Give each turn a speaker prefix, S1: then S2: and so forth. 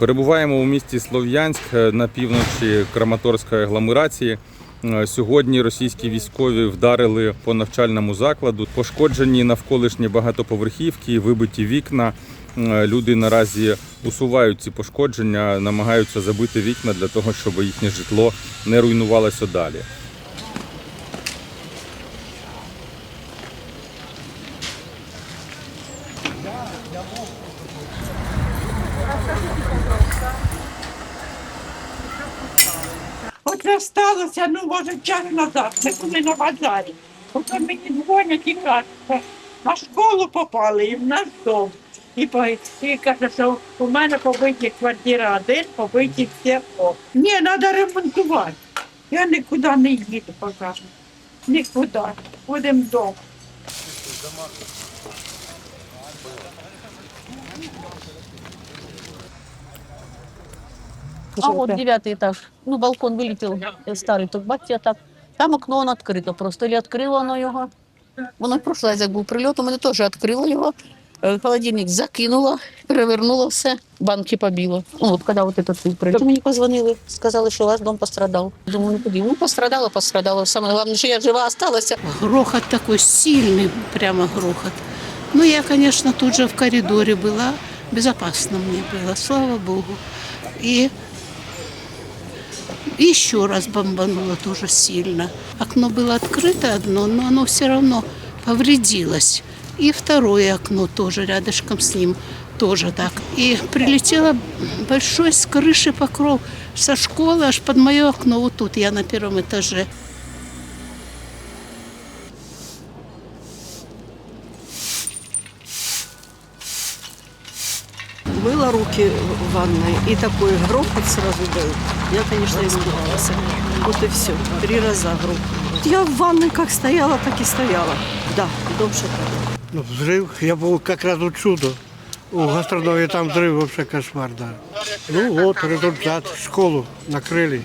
S1: Перебуваємо у місті Слов'янськ е, на півночі Краматорської агломерації. Е, Сьогодні російські військові вдарили по навчальному закладу. Пошкоджені навколишні багатоповерхівки, вибиті вікна. Е, Люди наразі усувають ці пошкодження, намагаються забити вікна для того, щоб їхнє житло не руйнувалося далі.
S2: Оце сталося, ну, може, час назад. Ми були на базарі. Потім мені дзвонять і кажуть, на школу попали і в наш дом. І, по- і каже, що у мене побиті квартира один, побиті окна. Ні, треба ремонтувати. Я нікуди не їду поки. Нікуди. Будемо вдома.
S3: А вот девятый этаж. Ну, балкон вилетів е, старий, то бачите, так. Там окно воно відкрито просто. Или відкрило воно його. Воно в прошлий раз, як був прильот, у мене теж відкрило його. Е, Холодильник закинуло, перевернуло все, банки побило. Ну, от коли от этот прильот. Мені позвонили, сказали, що у вас дом пострадав. Думаю, ну куди? Ну, пострадало, пострадало. Саме головне, що я жива осталася.
S4: Грохот такой сильный, прямо грохот. Ну, я, конечно, тут же в коридоре была, безопасно мне было, слава богу. И еще раз бомбануло тоже сильно. Окно было открыто одно, но оно все равно повредилось. И второе окно тоже рядышком с ним тоже так. И прилетело большой с крыши покров со школы аж под мое окно. Вот тут я на первом этаже.
S5: Мыла руки в ванной, и такой грохот сразу был. Я, конечно, испугалась. Вот и все. Три раза грохот. Я в ванной как стояла, так и стояла. Да, дом шатал.
S6: Ну, взрыв, я был как раз у чудо. У гастрономии там взрыв вообще кошмар, да. Ну вот результат, школу накрыли.